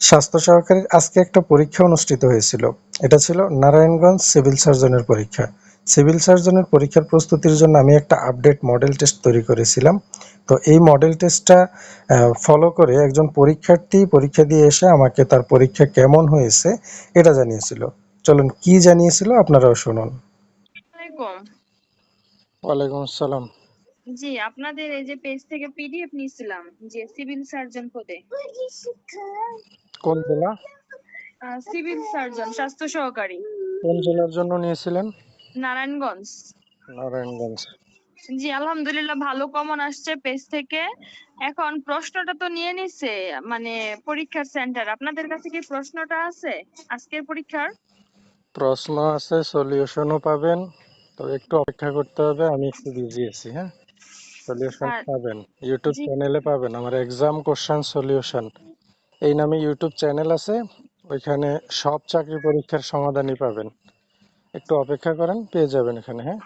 স্বাস্থ্য সহকারীর আজকে একটা পরীক্ষা অনুষ্ঠিত হয়েছিল। এটা ছিল নারায়ণগঞ্জ সিভিল সার্জনের পরীক্ষা। সিভিল সার্জনের পরীক্ষার প্রস্তুতির জন্য আমি একটা আপডেট মডেল টেস্ট তৈরি করেছিলাম। তো এই মডেল টেস্টটা ফলো করে একজন পরীক্ষার্থী পরীক্ষা দিয়ে এসে আমাকে তার পরীক্ষা কেমন হয়েছে এটা জানিয়েছিল। চলুন কি জানিয়েছিল আপনারাও শুনুন। আলাইকুম ওয়ালাইকুম আসসালাম। জি আপনাদের এই যে পেজ থেকে পিডিএফ নিয়েছিলাম যে সিভিল সার্জন পদে। কোন জেলা? সিভিল সার্জন স্বাস্থ্য সহকারী। কোন জেলার জন্য নিয়েছিলেন? নারায়ণগঞ্জ। নারায়ণগঞ্জ। জি আলহামদুলিল্লাহ ভালো কমন আসছে পেজ থেকে। এখন প্রশ্নটা তো নিয়ে নিছে মানে পরীক্ষার সেন্টার। আপনাদের কাছে কি প্রশ্নটা আছে আজকের পরীক্ষার? প্রশ্ন আছে সলিউশনও পাবেন। তো একটু অপেক্ষা করতে হবে আমি একটু বিজি আছি হ্যাঁ? সলিউশন পাবেন। ইউটিউব। চ্যানেলে পাবেন। আমার এক্সাম কোশ্চেন সলিউশন এই নামে ইউটিউব চ্যানেল আছে। ওইখানে সব চাকরি পরীক্ষার সমাধানই পাবেন। একটু অপেক্ষা করেন পেয়ে যাবেন এখানে হ্যাঁ?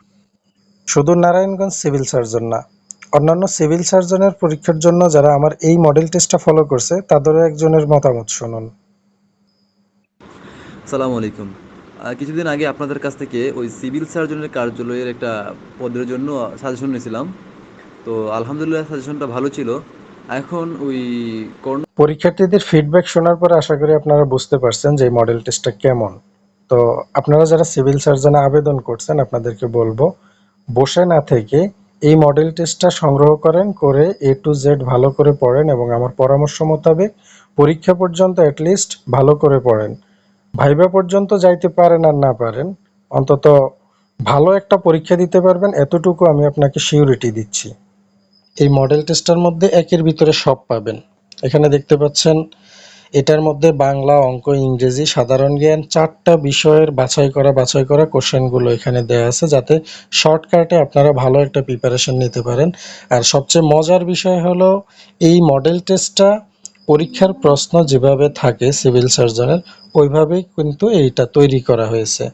শুধু নারায়ণগঞ্জ সিভিল সার্জন না। অন্যান্য সিভিল সার্জনের পরীক্ষার জন্য যারা আমার এই মডেল টেস্টটা ফলো করছে তাদেরও একজনের মতামত শুনুন। সালামু আলাইকুম। কিছুদিন আগে আপনাদের কাছ থেকে ওই সিভিল সার্জনের কার্যালয়ের একটা পদের জন্য সাজেশন নিয়েছিলাম। তো আলহামদুলিল্লাহ সাজেশনটা ভালো ছিল। এখন ওই পরীক্ষার্থীদের ফিডব্যাক শোনার পর আশা করি আপনারা বুঝতে পারছেন যে মডেল টেস্টটা কেমন। তো আপনারা যারা সিভিল সার্জনে আবেদন করছেন, আপনাদেরকে বলব, বসে না থেকে এই মডেল টেস্টটা সংগ্রহ করেন, করে এ টু জেড ভালো করে পড়েন এবং আমার পরামর্শ মোতাবেক পরীক্ষা পর্যন্ত অ্যাটলিস্ট ভালো করে পড়েন। ভাইবা পর্যন্ত যাইতে পারেন আর না পারেন, অন্তত ভালো একটা পরীক্ষা দিতে পারবেন, এতটুকু আমি আপনাকে সিউরিটি দিচ্ছি। এই মডেল টেস্টার মধ্যে একের ভিতরে সব পাবেন। এখানে দেখতে পাচ্ছেন, এটার মধ্যে বাংলা অঙ্ক, ইংরেজি, সাধারণ জ্ঞান, চারটা বিষয়ের বাছাই করা বাছাই করা কোশ্চেনগুলো এখানে দেওয়া আছে যাতে শর্টকাটে আপনারা ভালো একটা প্রিপারেশন নিতে পারেন। আর সবচেয়ে মজার বিষয় হলো, এই মডেল টেস্টটা পরীক্ষার প্রশ্ন যেভাবে থাকে সিভিল সার্জনের ওইভাবেই কিন্তু এইটা তৈরি করা হয়েছে।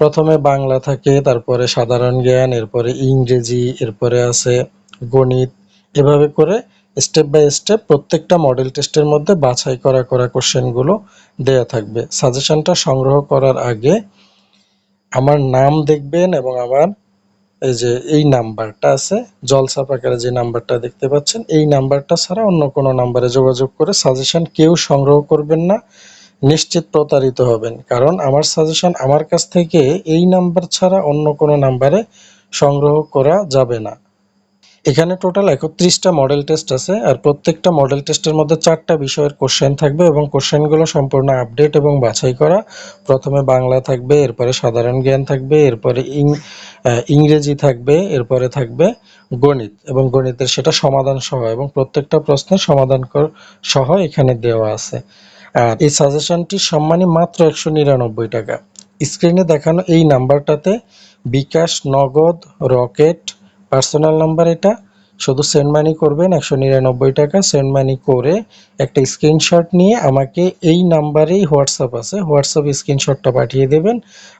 প্রথমে বাংলা থাকে, তারপরে সাধারণ জ্ঞান, এরপরে ইংরেজি, এরপরে আছে গণিত, এভাবে করে স্টেপ বাই স্টেপ প্রত্যেকটা মডেল টেস্টের মধ্যে বাছাই করা করা কোশ্চেনগুলো দেয়া থাকবে। সাজেশনটা সংগ্রহ করার আগে আমার নাম দেখবেন এবং আমার এই যে এই নাম্বারটা আছে, জলসাপ আকারে যে নাম্বারটা দেখতে পাচ্ছেন, এই নাম্বারটা ছাড়া অন্য কোনো নাম্বারে যোগাযোগ করে সাজেশন কেউ সংগ্রহ করবেন না, নিশ্চিত প্রতারিত হবেন। কারণ আমার সাজেশন আমার কাছ থেকে এই নাম্বার ছাড়া অন্য কোনো নাম্বারে সংগ্রহ করা যাবে না। এখানে টোটাল একত্রিশটা মডেল টেস্ট আছে আর প্রত্যেকটা মডেল টেস্টের মধ্যে চারটা বিষয়ের কোশ্চেন থাকবে এবং কোশ্চেনগুলো সম্পূর্ণ আপডেট এবং বাছাই করা। প্রথমে বাংলা থাকবে, এরপরে সাধারণ জ্ঞান থাকবে, এরপরে ইং ইংরেজি থাকবে, এরপরে থাকবে গণিত এবং গণিতের সেটা সমাধান সহ এবং প্রত্যেকটা প্রশ্নের সমাধান সহ এখানে দেওয়া আছে। আর এই সাজেশনটি সম্মানী মাত্র একশো নিরানব্বই টাকা। স্ক্রিনে দেখানো এই নাম্বারটাতে বিকাশ, নগদ রকেট পার্সোনাল নাম্বার এটা। শুধু সেন্ড মানি করবেন, একশো নিরানব্বই টাকা সেন্ড মানি করে একটা স্ক্রিনশট নিয়ে আমাকে এই নাম্বারেই হোয়াটসঅ্যাপ আছে। হোয়াটসঅ্যাপ স্ক্রিনশটটা পাঠিয়ে দেবেন।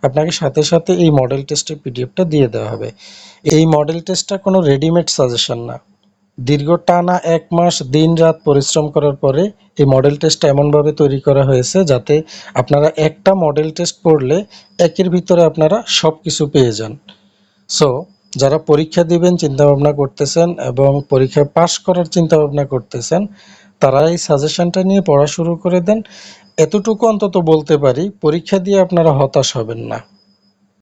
আপনাকে সাথে সাথে এই মডেল টেস্টের পিডিএফটা দিয়ে দেওয়া হবে। এই মডেল টেস্টটা কোনো রেডিমেড সাজেশন না। দীর্ঘ টানা এক মাস দিন রাত পরিশ্রম করার পরে এই মডেল টেস্টটা এমনভাবে তৈরি করা হয়েছে যাতে আপনারা একটা মডেল টেস্ট পড়লে একের ভিতরে আপনারা সব কিছু পেয়ে যান। সো যারা পরীক্ষা দিবেন চিন্তা ভাবনা করতেছেন এবং পরীক্ষা পাশ করার চিন্তা ভাবনা করতেছেন তারা এই সাজেশনটা নিয়ে পড়া শুরু করে দেন। এতটুকু অন্তত বলতে পারি, পরীক্ষা দিয়ে আপনারা হতাশ হবেন না।